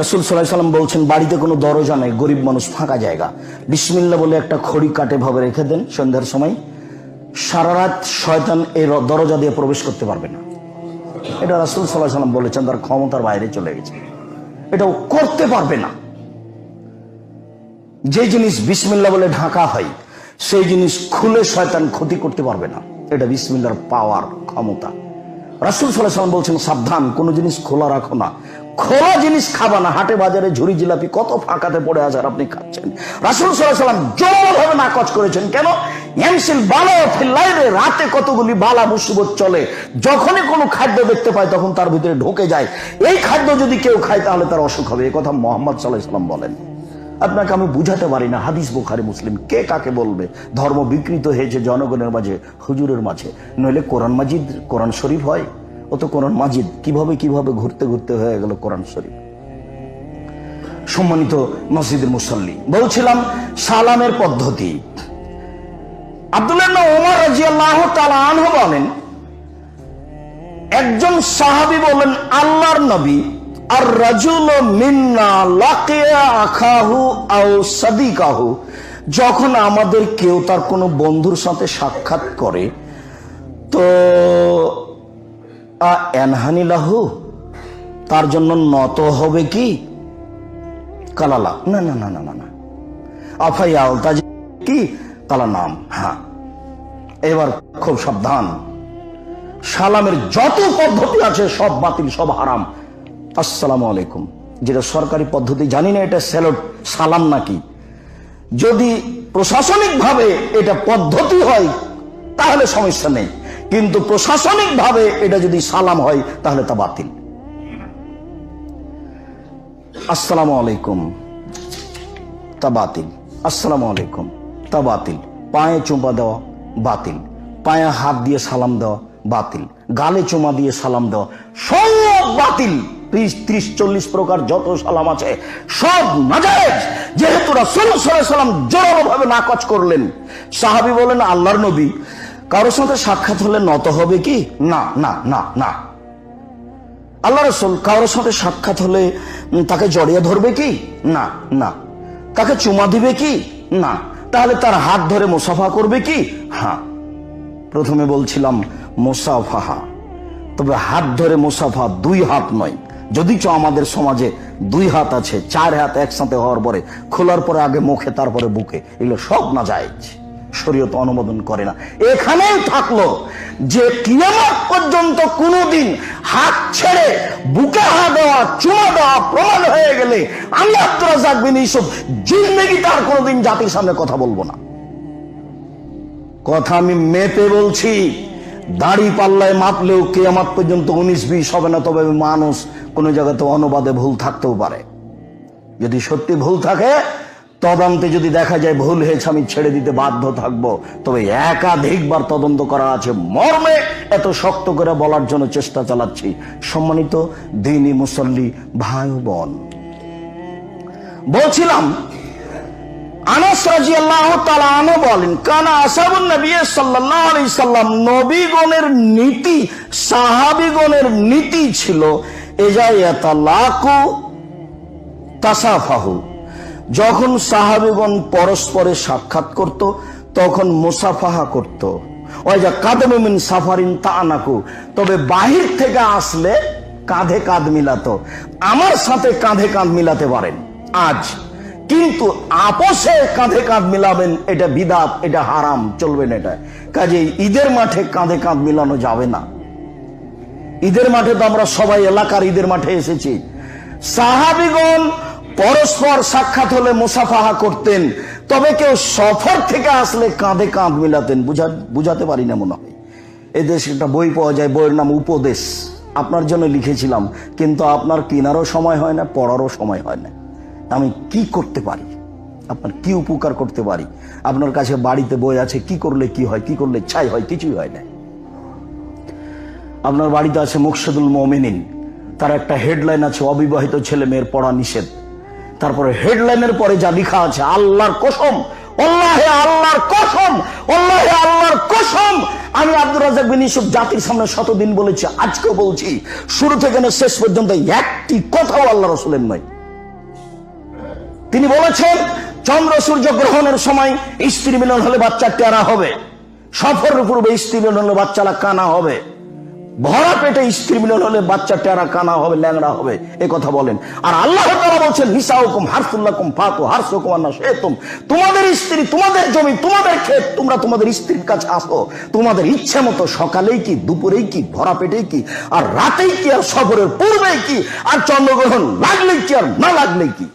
রসুল সাল্লাহ সাল্লাম বলছেন, বাড়িতে কোনো দরজা নেই, গরিব মানুষ ফাঁকা জায়গা। বিসমিল্লা বলে একটা খড়ি কাটে ভাবে রেখে দেন সন্ধ্যার সময়। সারা রাত শয়তান এই দরজা দিয়ে প্রবেশ করতে পারবে না। এটা রাসুল সাল্লাহ সাল্লাম বলেছেন, তার ক্ষমতার বাইরে চলে গেছে। এটাও করতে পারবে না। যে জিনিস বিসমিল্লা বলে ঢাকা হয়, সেই জিনিস খুলে শয়তান ক্ষতি করতে পারবে না। এটা বিসমিল্লার পাওয়ার ক্ষমতা। রাসুল সাল্লাহ সাল্লাম বলছেন, সাবধান, কোনো জিনিস খোলা রাখো না। খোলা জিনিস খাবা না। হাটে বাজারে ঝুড়ি জিলাপি কত ফাঁকাতে পড়ে আছে আর আপনি খাচ্ছেন। রাসুল সাল্লাহ সাল্লাম জোরভাবে নাকচ করেছেন। কেন? এমসিল বালা ফিল্লাইরে রাতে কতগুলি বালা মুসিবত চলে। যখনই কোনো খাদ্য দেখতে পায়, তখন তার ভিতরে ঢুকে যায়। এই খাদ্য যদি কেউ খায়, তাহলে তার অসুখ হবে। এই কথা মোহাম্মদ সাল্লাহ সাল্লাম বলেন। আপনাকে আমি বুঝাতে পারি না, হাদিস বুখারি, মুসলিম। কে কাকে বলবে? ধর্ম বিকৃত হয়েছে জনগণের মাঝে, হুজুরের মাঝে। নইলে কোরআন মাজিদ, কোরআন শরীফ হয়? ও তো কোরআন মাজিদ। কীভাবে কীভাবে ঘুরতে ঘুরতে হয়ে গেল কোরআন শরীফ? সম্মানিত মসজিদের মুসল্লি, বলছিলাম সালামের পদ্ধতি। আব্দুল্লাহ ওমর রাজিয়াল্লাহ তাআলা আনহু বলেন, একজন সাহাবী বলেন, আল্লাহর নবী যখন আমাদের কেউ তার কোনো বন্ধুর সাথে সাক্ষাৎ করে, তো আ এনহানি লাহু, তার জন্য নত হবে কি? কালালা। না না না না না না। আফাই আলতা কি? কালা নাম। হ্যাঁ। এবার খুব সাবধান। সালামের যত পদ্ধতি আছে, সব বাতিল, সব হারাম। আসসালামু আলাইকুম। যেটা সরকারি পদ্ধতি, জানি না এটা স্যালট, সালাম নাকি। যদি প্রশাসনিকভাবে এটা পদ্ধতি হয়, তাহলে সমস্যা নেই। কিন্তু প্রশাসনিকভাবে এটা যদি সালাম হয়, তাহলে তা বাতিল। আসসালামু আলাইকুম, তা বাতিল। আসসালামু আলাইকুম, তা বাতিল। পায়ে চুমা দেওয়া, বাতিল। পায়ে হাত দিয়ে সালাম দেওয়া, বাতিল। গালে চুমা দিয়ে সালাম দেওয়া, সব বাতিল। ত্রিশ ত্রিশ, চল্লিশ প্রকার যত সালাম আছে, সব নাজায়েজ। যেহেতু রাসূল সাল্লাম জোরালোভাবে নাকচ করলেন, সাহাবী বলেন, আল্লাহর নবী। কারোর সাথে সাক্ষাৎ হলে নত হবে কি? না না না না। আল্লাহ রসুল কারোর সাথে সাক্ষাৎ হলে তাকে জড়িয়ে ধরবে কি? না না। তাকে চুমা দিবে কি? না। তাহলে তার হাত ধরে মুসাফা করবে কি? হ্যাঁ। প্রথমে বলছিলাম, মুসাফাহা। তবে হাত ধরে মুসাফা দুই হাত নয়। যদিচ আমাদের সমাজে দুই হাত আছে, চার হাত একসাথে হওয়ার পরে খোলার পরে আগে মুখে, তারপরে বুকে, এগুলো সব না যায় শরীয়ত অনুমোদন করে না। এখানেই থাকল যে কিয়ামত পর্যন্ত কোনোদিন হাত ছেড়ে বুকে হাত দেওয়া, চুমা দেওয়া প্রমাণ হয়ে গেলে আমি আব্দুল রাজাক বিন ইসুফ জিন্দগি তার কোনোদিন জাতির সামনে কথা বলব না। কথা আমি মেপে বলছি। দাড়ি পাল্লায় মাপলেও কেয়ামাত পর্যন্ত উনিশ, বিশ হবে না, তবে মানুষ কোনো জায়গাতে অনুবাদে ভুল থাকতেও পারে। যদি সত্যি ভুল থাকে, তদন্তে যদি দেখা যায় ভুল হয়েছে, আমি ছেড়ে দিতে বাধ্য থাকব। তবে একাধিকবার তদন্ত করা আছে। মর্মে এত শক্ত করে বলার জন্য চেষ্টা চালাচ্ছি। সম্মানিত দিনী মুসল্লি ভাই বোন, বলছিলাম বলেন, কানা নীতি নীতি ছিল তাসাফাহু। যখন সাহাবিগণ পরস্পরে সাক্ষাৎ করত, তখন মুসাফাহা করত। ওই যা কাদমিন সাফারিন তানাকু তবে বাহির থেকে আসলে কাঁধে কাঁধ মিলাতো। আমার সাথে কাঁধে কাঁধ মিলাতে পারেন। আজ কিন্তু আপোষে কাঁধে কাঁধ মিলাবেন, এটা বিদাত, এটা হারাম, চলবে না এটা। কাজে ঈদের মাঠে কাঁধে কাঁধ মিলানো যাবে না। ঈদের মাঠে তো আমরা সবাই এলাকার ঈদের মাঠে এসেছি। সাহাবিগণ পরস্পর সাক্ষাৎ হলে মুসাফাহা করতেন, তবে কেউ সফর থেকে আসলে কাঁধে কাঁধ মিলাতেন, বুঝা বুঝাতে পারি না মনে হয়। এদেশে একটা বই পাওয়া যায়, বইয়ের নাম উপদেশ। আপনার জন্য লিখেছিলাম, কিন্তু আপনার কেনারও সময় হয় না, পড়ারও সময় হয় না। আমি কি করতে পারি? আপনার কি উপকার করতে পারি? আপনার কাছে বাড়িতে বই আছে, কি করলে কি হয়, কি করলে ছাই হয়, কিছুই হয় না। আপনার বাড়িতে আছে মুকসেদুল মমিনিন। তার একটা হেডলাইন আছে, অবিবাহিত ছেলে মেয়ের পড়া নিষেধ। তারপরে হেডলাইনের পরে যা লেখা আছে, আল্লাহর কসম আল্লাহে আল্লাহর কসম আল্লাহে আল্লাহর কসম। আমি আব্দুর রাজাক বিন ইউসুফ জাতির সামনে শতদিন বলেছি, আজকেও বলছি, শুরু থেকে শেষ পর্যন্ত একটি কথাও আল্লাহ রসুলের নয়। তিনি বলেছেন, চন্দ্র সূর্য গ্রহণের সময় স্ত্রী মিলন হলে বাচ্চা টেরা হবে। সফরের পূর্বে স্ত্রী মিলন হলে বাচ্চারা কানা হবে। ভরা পেটে স্ত্রী মিলন হলে বাচ্চা টেরা কানা হবে, ল্যাংড়া হবে, এ কথা বলেন। আর আল্লাহ তাআলা বলছেন নিসা হুকুম হারসুল্লাকুম ফাতু হারস হুকুম আন্না শেতুম তোমাদের স্ত্রী, তোমাদের জমি, তোমাদের ক্ষেত, তোমরা তোমাদের স্ত্রীর কাছে আসো। তোমাদের ইচ্ছে মতো সকালেই কি, দুপুরেই কি ভরা পেটেই কি, আর রাতেই কি, আর সফরের পূর্বেই কি, আর চন্দ্রগ্রহণ লাগলেই কি, আর না লাগলেই কি?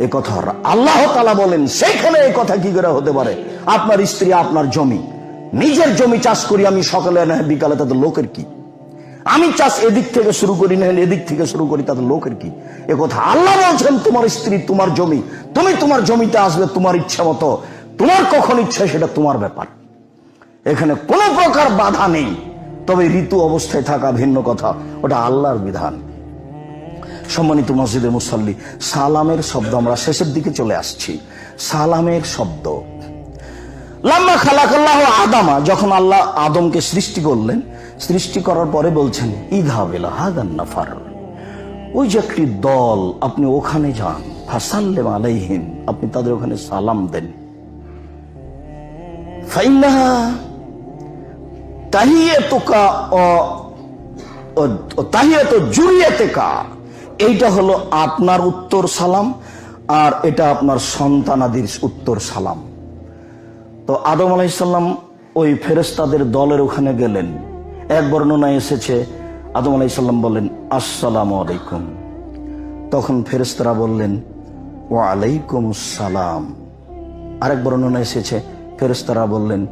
এ কথা আল্লাহ তালা বলেন, সেইখানে এই কথা কি করে হতে পারে? আপনার স্ত্রী, আপনার জমি। নিজের জমি চাষ করি আমি সকালে না বিকালে তাদের লোকের কি? আমি চাষ এদিক থেকে শুরু করি না এদিক থেকে শুরু করি, তাদের লোকের কি? এ কথা আল্লাহ বলছেন, তোমার স্ত্রী, তোমার জমি, তুমি তোমার জমিতে আসবে তোমার ইচ্ছা মতো। তোমার কখন ইচ্ছা সেটা তোমার ব্যাপার। এখানে কোনো প্রকার বাধা নেই। তবে ঋতু অবস্থায় থাকা ভিন্ন কথা, ওটা আল্লাহর বিধান। সম্মানিত মসজিদের মুসল্লি সালামের শব্দ আমরা শেষের দিকে চলে আসছি। সালামের শব্দ। লাম্মা খালাকাল্লাহ আদামা, যখন আল্লাহ আদমকে সৃষ্টি করলেন, সৃষ্টি করার পরে বলছেন ইধাবেলা হাদান নাফার। ওই যে একটি দল, আপনি ওখানে যান, ফাসাল্লেম আলাইহিম, আপনি তাদের ওখানে সালাম দেন। ফাইন্নাহা তাহিয়াতুকা ও তাহিয়াত জুরিয়াতেকা। এইটা হলো আপনার উত্তর সালাম আর এটা আপনার সন্তানাদির উত্তর সালাম। তো আদম আলাইসাল্লাম ওই ফেরেস্তাদের দলের ওখানে গেলেন। এক বর্ণনায় এসেছে, আদম আলাইসাল্লাম বললেন আসসালাম আলাইকুম। তখন ফেরেস্তারা বললেন ও আলাইকুম সালাম। আরেক বর্ণনা এসেছে ফেরেস্তারা বললেন,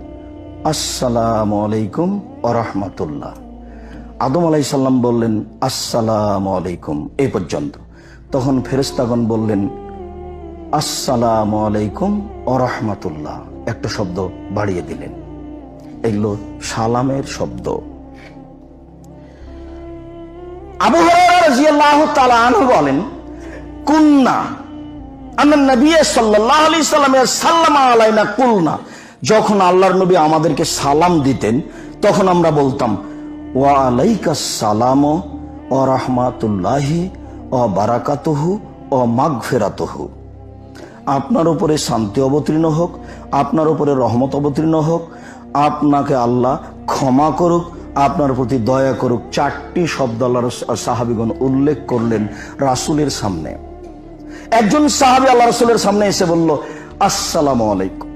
আসসালাম আলাইকুম ও রহমতুল্লাহ। আদম আলাইসাল্লাম বললেন, আসসালাম আলাইকুম। এই পর্যন্ত। তখন ফেরেস্তাগণ বললেন, আসসালাম আলাইকুম ও রহমতুল্লাহ। একটা শব্দ বাড়িয়ে দিলেন। এগুলো সালামের শব্দ। আবু বলেন, কুন্না আমার নবী সাল্লাহ আলি সাল্লামের সাল্লামা আলাইনা কুলনা। যখন আল্লাহর নবী আমাদেরকে সালাম দিতেন, তখন আমরা বলতাম ওয়া আলাইকা সালাম ও রহমাতুল্লাহি ও বারাকাতহু ও আপনার উপরে শান্তি অবতীর্ণ হোক, আপনার উপরে রহমত অবতীর্ণ হোক, আপনাকে আল্লাহ ক্ষমা করুক, আপনার প্রতি দয়া করুক, চারটি শব্দ আল্লাহ সাহাবিগণ উল্লেখ করলেন রাসুলের সামনে। একজন সাহাবি আল্লাহ রসুলের সামনে এসে বলল, আসসালাম আলাইকুম।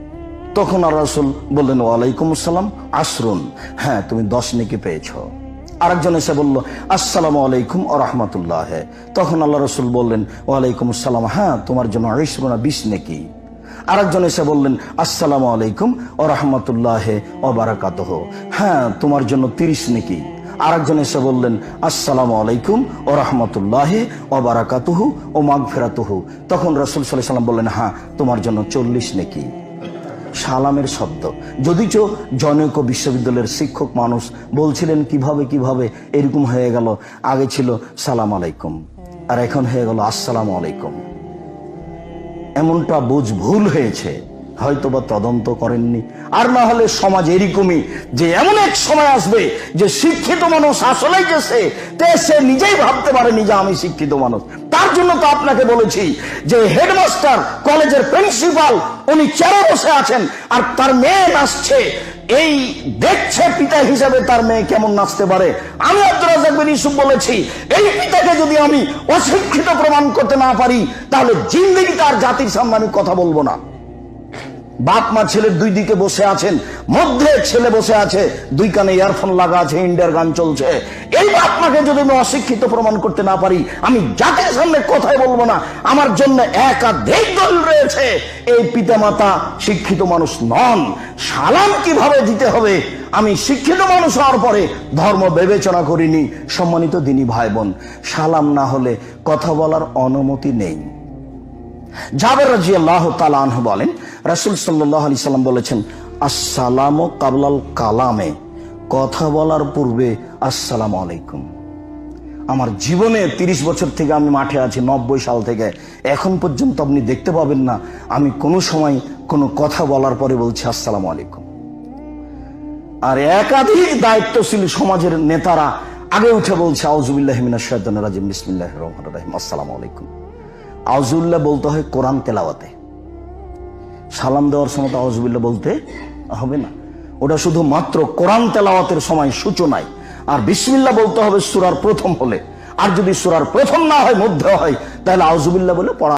তখন আর রসুল বললেন, ওয়ালাইকুম আসসালাম আশরুন হ্যাঁ তুমি দশ নেকি পেয়েছ। আরেকজন এসে বলল, আসসালামু আলাইকুম ও রহমতুল্লাহ। তখন আল্লাহ রসুল বললেন, ওয়ালাইকুম আসসালাম। হ্যাঁ তোমার জন্য আইসরুনা বিশ নেকি। আরেকজন এসে বললেন, আসসালামু আলাইকুম ও রহমতুল্লাহ ও বারাকাতহ। হ্যাঁ তোমার জন্য তিরিশ নেকি। আরেকজন এসে বললেন, আসসালামু আলাইকুম ও রহমতুল্লাহ ও বারাকাতুহু ও মাগ ফেরাতুহু তখন রসুল সাল্লাহ সাল্লাম বললেন হ্যাঁ তোমার জন্য চল্লিশ নেকি। সালামের শব্দ। যদিচ জনৈক বিশ্ববিদ্যালয়ের শিক্ষক মানুষ বলছিলেন, কীভাবে কীভাবে? এরকম হয়ে গেল। আগে ছিল, সালাম আলাইকুম। আর এখন হয়ে গেল, আসসালাম আলাইকুম। এমনটা বুঝ ভুল হয়েছে। হয়তো বা তদন্ত করেননি। আর না হলে সমাজ এরকমই যে এমন এক সময় আসবে যে শিক্ষিত মানুষ আসলেই যে সে, তে সে নিজেই ভাবতে পারেনি যে আমি শিক্ষিত মানুষ। তার জন্য তো আপনাকে বলেছি যে হেডমাস্টার, কলেজের প্রিন্সিপাল, উনি চেয়ারে বসে আছেন, আর তার মেয়ে নাচছে। এই দেখছে পিতা হিসাবে তার মেয়ে কেমন নাচতে পারে? আমি আব্দুল রাজাক বিন ইউসুফ বলেছি, এই পিতাকে যদি আমি অশিক্ষিত প্রমাণ করতে না পারি, তাহলে জিন্দিগি তার জাতির সামনে আমি কথা বলব না। বাপ, মা ছেলের দুই দিকে বসে আছেন, মধ্যে ছেলে বসে আছে, দুই কানে ইয়ারফোন লাগা আছে, ইন্ডিয়ার গান চলছে। এই বাপ মাকে যদি আমি অশিক্ষিত প্রমাণ করতে না পারি, আমি জাতির সামনে কথাই বলব না। আমার জন্য একাধিক দল রয়েছে। এই পিতামাতা শিক্ষিত মানুষ নন। সালাম কীভাবে দিতে হবে? আমি শিক্ষিত মানুষ হওয়ার পরে ধর্ম বিবেচনা করিনি। সম্মানিত দিনী ভাই বোন, সালাম না হলে কথা বলার অনুমতি নেই। জাবের রাজি আল্লাহ তালাহ বলেন, রাসুল সাল্লাহ আলি সাল্লাম বলেছেন, আসসালাম কাবলাল কালামে। কথা বলার পূর্বে, আসসালাম আলাইকুম। আমার জীবনে তিরিশ বছর থেকে আমি মাঠে আছি, নব্বই সাল থেকে। এখন পর্যন্ত আপনি দেখতে পাবেন না, আমি কোনো সময় কোনো কথা বলার পরে বলছি, আসসালাম আলাইকুম। আর একাধিক দায়িত্বশীল সমাজের নেতারা আগে উঠে বলছে আউজুবিল্লাহ মিনাশ শাইতানির রাজিম, বিসমিল্লাহির রহমানির রহিম। আসসালামু আলাইকুম। আউজুবিল্লাহ বলতে হয় কোরআন তেলাওয়াতে। সালাম দেওয়ার সময় তো আউজুল্লাহ বলতে হবে না। ওটা শুধু মাত্র কোরআন তেলাওয়াতের সময় সূচনায়। আর বিসমিল্লা বলতে হবে সুরার প্রথম হলে। আর যদি সুরার প্রথম না হয়, মধ্যে হয়, তাহলে আউজুবিল্লা বলে পড়া